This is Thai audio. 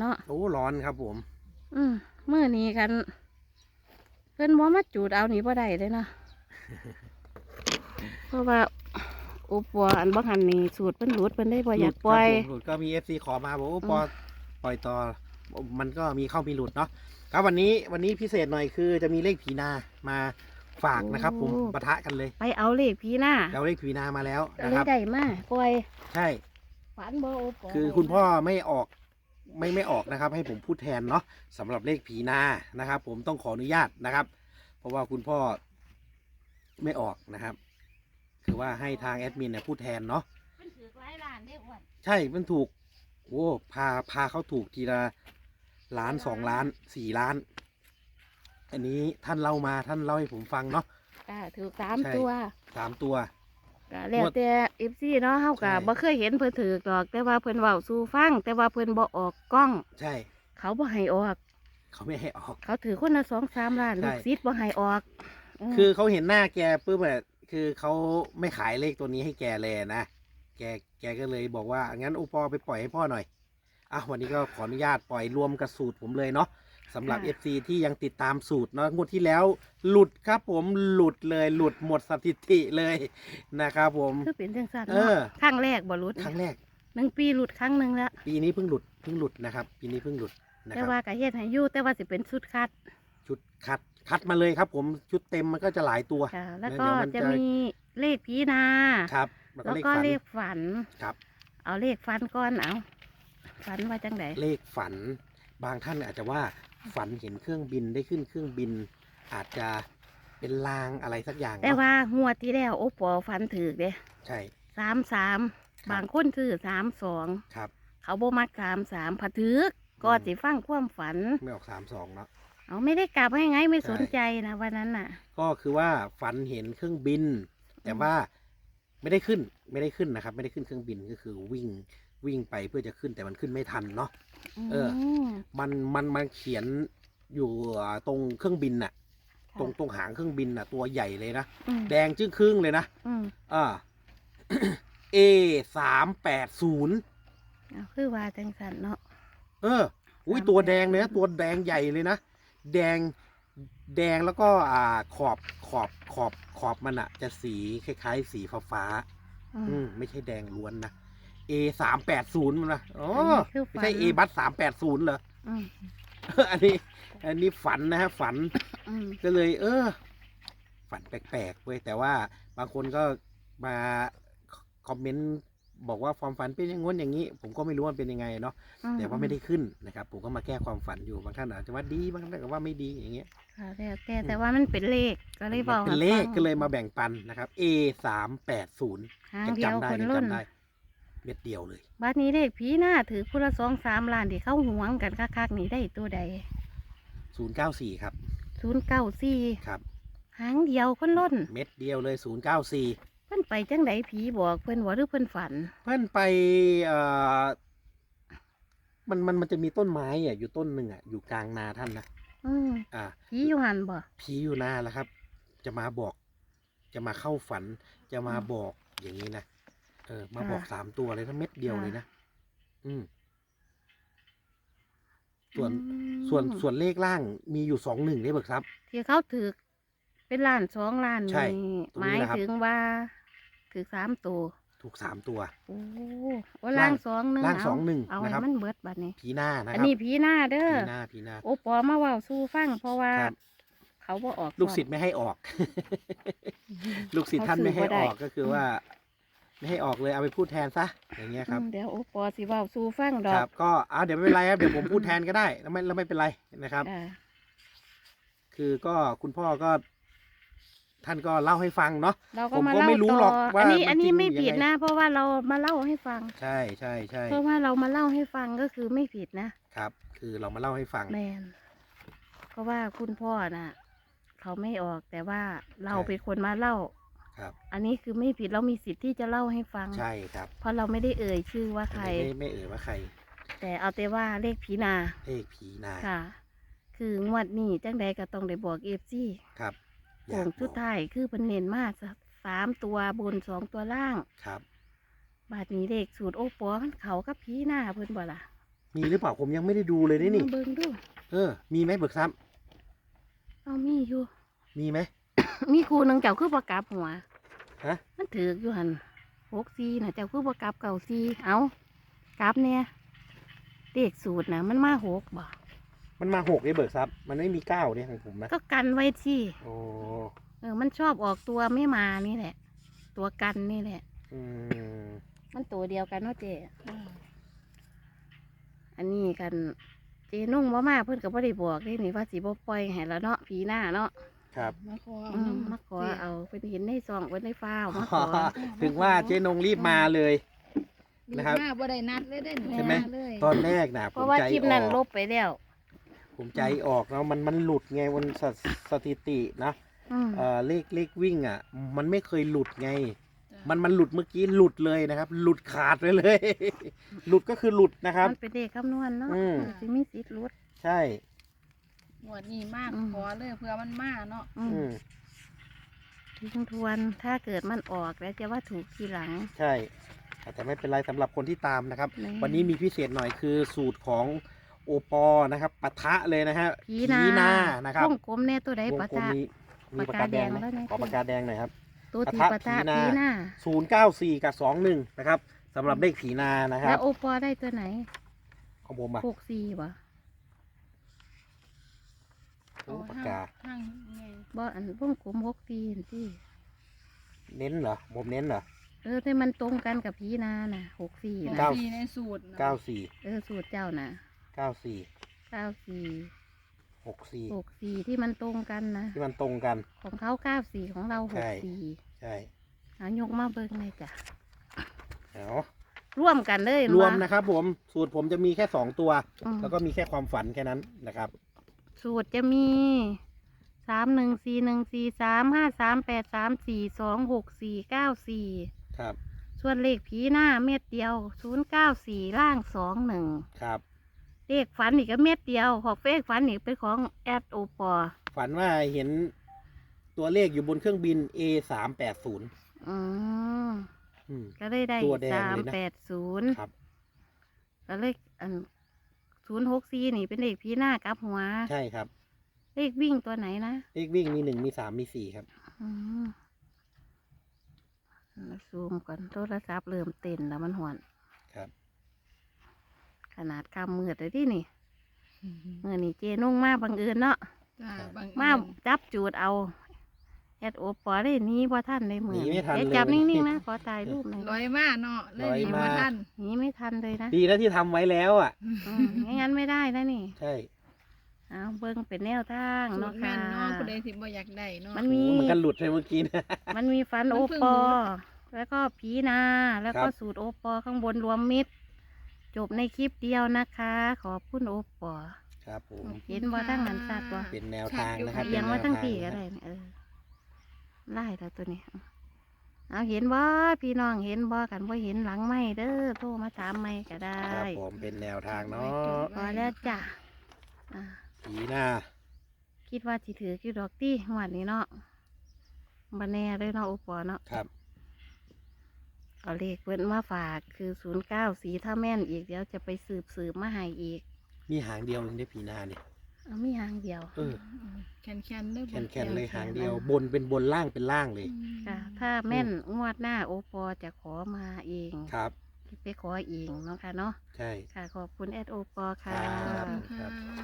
เนาะโอ้ร้อนครับผม อืมมื้อนี้กัน เพิ่นบ่มาจูดเอานี่บ่ได้เลยเนาะเพราะว่าอุปวอันบ่หันนี่สูตรเพิ่นหลุดเพิ่นได้บ่อยากปล่อยหลุดครับผมหลุดก็มีเอฟซีขอมาบอกว่าปอปล่อยต่อมันก็มีเข้ามีหลุดเนาะครับวันนี้วันนี้พิเศษหน่อยคือจะมีเลขผีนามาฝากนะครับผมโอ้ปะทะกันเลย ไปเอาเลขพี่หน้าเราเลขผีนามาแล้วก็นะเลคยรับได้มาปล่อยใช่ฝันบ่โอปอคือคุณพ่อไม่ออก ไม่ไม่ออกนะครับ ให้ผมพูดแทนเนาะสำหรับเลขผีนานะครับ ผมต้องขออนุญาตนะครับ เพราะว่าคุณพ่อไม่ออกนะครับ คือว่าให้ทางแอดมินเนี่ยพูดแทนเนาะเพิ่นถือหลายล้านได้อ้วนใช่มันถูกโอ้พาพาเขาถูกทีละล้านสองล้านสี่ล้าน อันนี้ท่านเล่ามาท่านเล่าให้ผมฟังเนาะก็ถือสามใช่ ตัว สามตัว ก็แล้วแต่ FC เนาะเฮาก็ใช่บ่เคยเห็นเพิ่นถือดอก แต่ว่าเพิ่นเว้าสู่ฟัง แต่ว่าเพิ่นบ่ออกกล้อง ใช่ เขาบ่ให้ออก เขาไม่ให้ออก เขาถือคนละสองสามล้านใช่ ลูกศิษย์บ่ให้ออกมคือเขาเห็นหน้าแกปุ๊บแบบคือเขาไม่ขายเลขตัวนี้ให้แกเลยนะ แกแกก็เลยบอกว่างั้นอุปอไปปล่อยให้พ่อหน่อยอะวันนี้ก็ขออนุญาตปล่อยรวมกับสูตรผมเลยเนาะ สำหรับ FC ที่ยังติดตามสูตรเนาะงวดที่แล้วหลุดครับผมหลุดเลยหลุดหมดสถิติเลยนะครับผม คือเป็นจังซั่นเอเนาะอ ครั้งแรกบ่หลุดครั้งแรก หนึ่งปีหลุดครั้งหนึงแล้ว ปีนี้เพิ่งหลุดเพิ่งหลุดนะครับ ปีนี้เพิ่งหลุดนะคแต่รับว่าก็เฮ็ดให้อยู่แต่ว่าสิเป็นชุดคัดชุดคัดคัดมาเลยครับ ผมชุดเต็มมันก็จะหลายตัว ค่ะแล้วเดี๋ก็ยวมันจะจะ มีเลขพีนา ครับแล้วก็แล้วเลขก็ฝันเลขฝันครับ เอาเลขฝันก่อนเอาฝันว่าจังไดเลขฝันบางท่านอาจจะว่า ฝันเห็นเครื่องบินได้ขึ้นเครื่องบิน อาจจะเป็นลางอะไรสักอย่างแต่เนาะว่างวดที่แล้วโอปอฝันถือเด้ใช่สามสามครับบางคนถือสามสองครับ เขาบ่มักสามสามผถือกก็อืม สิฟังความฝัน ไม่ออกสามสองเนาะ เอาไม่ได้กลับให้ไงไม่ใช่สนใจนะวันนั้นน่ะ ก็คือว่าฝันเห็นเครื่องบิน แต่ว่าไม่ได้ขึ้นไม่ได้ขึ้นนะครับ ไม่ได้ขึ้นเครื่องบินก็คือวิ่ง วิ่งไปเพื่อจะขึ้นแต่มันขึ้นไม่ทันเนาะเออมมันมันมันเขียนอยู่ตรงเครื่องบินน่ะค่ะ ตรงตรงหางเครื่องบินน่ะ ตัวใหญ่เลยนะอืมแดงจึ้งครึ่งเลยนะอืมอ่า A สามแปดศูนย์เอาคือว่าจังสันเนาะเออ อุ้ย380ตัวแดงเลยนะตัวแดงใหญ่เลยนะแดงแดงแล้วก็อ่าขอบขอบขอบขอบมันอะจะสีคล้ายๆ สีฟ้าฟ้าๆอือืมมไม่ใช่แดงล้วนนะ A สามแปดศูนย์มันนะอ๋ออันนี้คือฝันไม่ใช่ A บัตสามแปดศูนย์เหรออืมอันนี้ อันนี้ฝันนะฮะฝัน อืมก็เลย เออ ฝันแปลกๆเว้ยแต่ว่าบางคนก็มาคอมเมนต์บอกว่าความฝันเป็นอย่างง้นอย่างนี้ ผมก็ไม่รู้ว่ามันเป็นยังไงเนาะอืแต่ว่าไม่ได้ขึ้นนะครับ ผมก็มาแก้ความฝันอยู่บางท่านอาจจะว่าดีบางท่านก็ว่าไม่ดีอย่างเงี้ยค่ะแล้วแต่แต่ว่ามันเป็นเลขก็เลยบอกมันเป็นเลขก็เลยมาแบ่งปันนะครับ A สามแปดศูนย์ หางยังเดียวจำได้คนยังรุ่น จำได้ เม็ดเดียวเลย บัดนี้เลขผีหน้าถือพุละสองสามล้านที่เข้าหวงกันคักๆนี่ได้ตัวใดศูนย์เก้าสี่ครับศูนย์เก้าสี่ครับ หางเดียวคนล้นเม็ดเดียวเลยศูนย์เก้าสี่เพิ่นไปจังไดผีบอกเพิ่นว่าหรือเพิ่นฝัน เพื่อนไปเอ่อมันมันมันจะมีต้นไม้อะอยู่ต้นหนึ่งอะอยู่กลางนาท่านนะอืมอ่า ผีอยู่หันบ่ผีอยู่นาแล้วครับ จะมาบอก จะมาเข้าฝัน จะมาบอกอย่างนี้นะเออ มาบอกสามตัวเลยนะเม็ดเดียวเลยนะอืม ส่วนอืมส่วนส่วนเลขล่างมีอยู่สองหนึ่งได้เบิกครับที่เขาถือเป็นล้านสองล้านใช่นี่ตรงหนี้มายแหละครับถึงว่าถือสามตัวถูกสามตัว โอ้ว่าล่างสองหนึ่งล่างเสองหนึ่งเอานะให้ครับมันเบิดบัดนี้ผีหน้านะอันครับนี้ผีหน้าเด้อผีหน้าผีหน้า โอปอมาเว่าสู้ฟังเพราะว่าครับเขาบ่ออก ลูกศิษย์ไม่ให้ออก ลูกศิษย์ท่านไม่ให้ออกก็คือว่า ไม่ให้ออกเลยเอาไปพูดแทนซะอย่างเงี้ยครับ อืมเดี๋ยวโอปอสิเว้าสู้ฟังดอคกรับก็อ่าเดี๋ยวไม่เป็นไรครับ เดี๋ยวผมพูดแทนก็ได้แล้วไม่แล้วไม่เป็นไรนะครับอ่าคือก็คุณพ่อก็ ท่านก็เล่าให้ฟังเนาะ เราก็ผมมาก็เล่าไม่รู้ต่อหรอกว่าอันนี้มันอันนี้จริงไม่ยังไง ผิดนะ เพราะว่าเรามาเล่าให้ฟัง ใช่ใช่ใช่เพราะว่าเรามาเล่าให้ฟังก็คือไม่ผิดนะครับ คือเรามาเล่าให้ฟัง แมนเพราะว่าคุณพ่อน่ะ เขาไม่ออกแต่ว่าเราใช่ เป็นคนมาเล่า ครับ อันนี้คือไม่ผิดเรามีสิทธิ์ที่จะเล่าให้ฟัง ใช่ครับเพราะเราไม่ได้เอ่ยชื่อว่าใคร ไม่ไม่ไม่เอ่ยว่าใคร แต่เอาแต่ว่าเลขผีนาเลขผีนาค่ะ คืองวดนี้จังใดก็ต้องได้บอกเอฟซีครับโป่งชุดไทายคือเป็นเน้นมากสามตัวบนสองตัวล่างครับ บาดนี้เลขสูตรโอปอมันเขากับผีหน้าเพิ่นบ่ล่ะ มีหรือเปล่าผมยังไม่ได้ดูเลยนี่นี่มาเบิ่งดูเออ มีไหมเบิกทรัพย์เอามีอยู่ มีไหมมี ครูหนึงเจ้าคือประกลับหัวฮะ มันถือกอยู่หันหกซีนะเจ้าคือประกลับเก่าซีเอากลับเนี่ยเลขสูตรนะมันมาหกบ่มันมาหกเลยเบิกทรัพย์มันไม่มีเก้าเนี่ยของผมนะก็กันไว้ที่โอ้เออมันชอบออกตัวไม่มานี่แหละ ตัวกันนี่แหละ อืมมันตัวเดียวกันเนาะเจอันนี้กัน เจนุ่งว่ามาเพิ่นก็บ่ได้บอกนี่นี่ว่าสิบ่ปล่อยให้แล้วเนาะผีหน้าเนาะ ครับ มาขออืมน้ำมาขอเจ๊เอาเพิ่นเห็นในซองเพิ่นในฟ้าวมาขอ ถึงว่าเจ๊นงรีบมาเลย นะครับหน้าบ่ได้นัดเลยได้ใช่ไหมเลยตอนแรกนะเพผมราะว่าใจคลิปอนั้นอลกบไปแล้วผมใจออกแล้วมันมันหลุดไงวันสถสถิตินะอืมเอ่อเลขเลขวิ่งอะ มันไม่เคยหลุดไง จ้ะมันมันหลุดเมื่อกี้หลุดเลยนะครับ หลุดขาดไปเลย หลุดก็คือหลุดนะครับ มันเป็นเด็กคำนวณเนาะอืม สิมีสิทธิ์ลดใช่ งวดนี้มากอืม ขอเลยเพื่อมันมาเนาะอือืมมทิ้งทวนถ้าเกิดมันออกแล้วจะว่าถูกทีหลัง ใช่ แต่ไม่เป็นไรสำหรับคนที่ตามนะครับนี่วันนี้มีพิเศษหน่อยคือสูตรของโอปอนะครับปะทะเลยนะฮะผีนานานะครับวงกลมแน่ตัวใดวงปะกลมทะมีมีปากกาแดงไหมปากกาแดงแล้วไงขอปากกาแดงหน่อยครับ ตัวที่ปะปะทะทะผีนาผีหน้าศูนย์เก้าสี่กับสองหนึ่งนะครับสำหรับเลขผีนานะคแล้รัวบโอปอได้ตัวไหนของผมอะหกสี่บ่ โอ้ปากกา ห้างไงบ่อันวงกลมหกสี่เห็นสิเน้นเหรอผมเน้นเหรอ เออแต่มันตรงกันกับผีนาน่ะหกสี่หกนะ เก้าสี่ในสูตรน่ะเก้าสี่เออสูตรเจ้าน่ะเก้าสี่เก้าสี่หกสี่หกสี่ที่มันตรงกันนะที่มันตรงกัน ของเขาเก้าสี่ของเราหใช่ กสี่ใช่เอายกมาเบิ่งเลยจ้ะเอาร่วมกันเลยรวมว่านะครับผมสูตรผมจะมีแค่สองตัวอืมแล้วก็มีแค่ความฝันแค่นั้นนะครับ สูตรจะมีสามหนึ่งสี่หนึ่งสี่สามห้าสามแปดสามสี่สองหกสี่เก้าสี่ครับ ส่วนเลขผีหน้าเม็ดเดียวศูนย์เก้าสี่ล่างสองหนึ่งครับ เลขฝันอีกก็เม็ดเดียวของเฟกฝันอีกเป็นของแอดโอปอฝันว่าเห็นตัวเลขอยู่บนเครื่องบิน A สามแปดศูนย์อืมอืมก็เลยได้ตัวแดงสามเลยนะแปดศูนย์ครับก็เลขอัน ศูนย์หกสี่นี่เป็นเลขผีหน้ากับหัว ใช่ครับ เลขวิ่งตัวไหนนะเลขวิ่งมีหนึ่งมีสามมีสี่ครับ อืมมาซูมก่อนโทรศัพท์เริ่มเต้นแล้วมันหวน ครับ ขนาดคำมืดเลยที่นี่เมื่อนี่เจนุ่งมาบังเอิญเนาะจ้าบางมาจับจูดเอา แอดโอปอได้หนี้ว่าท่านในมือหนีไม่ทันดี๋วเลยจับวันนี้นิ่งๆนะขอถ่ายรูปหน่อยร้อยมาเนาะเลยร้อยดีมามาท่านหนีไม่ทันเลยนะดีนะที่ทำไว้แล้วอะ อืมไม่งั้นไม่ได้นะนี่ใช่เอาเบิ้งเป็นแนวทางสูเนาะตรแม่ค่ะ นเนาะผู้ใดสิบ่อยากได้เนาะ มันโอ้มีโหมันกันหลุดเลยเมื่อกี้นะ มันมีฟันมันโอเพิ่งปอ รู้ แล้วก็ผีนา แล้วก็ครับ สูตรโอปอข้างบนรวมมิตร จบในคลิปเดียวนะคะ ขอบคุณโอปอ ครับผม เห็นว่าทั้งนั้นสัตว์วะเป็นแนวทางนะครับเอียงว่าป็นแนทั้งทปีก็นะคได้รับเนี่ยเออ ไล่แล้วตัวนี้เอาเห็นบ่พี่น้องเห็นบ่กันบ่เห็นหลังไม่เด้อโทรมาถามไม่ก็ได้ครับผมเป็นแนวทางเนาะพอแล้วจ้ะอ่าผีหน้าคิดว่าสิถือกี่ดอกตี้งวดนี้เนาะบันแน่เลยเนาะโอปอเนาะครับเอาเลขเพิ่นมาฝากคือศูนย์เก้าสีถ้าแม่นอีกเดี๋ยวจะไปสืบสืบมาให้อีก มีหางเดียวเองได้ผีหน้าเนี่ย เอามีหางเดียวเออแคนแคนๆเด้อแคนแคนๆเลยแคนๆหางเดียวอะบนเป็นบนล่างเป็นล่างเลย ค่ะ ถ้าแม่นงวดหน้าโอปอจะขอมาเองครับ ไปขอเองเนาะค่ะเนาะ ใช่ ค่ะ ขอบคุณแอดโอปอคค่ะรับขอบคุณค่ะ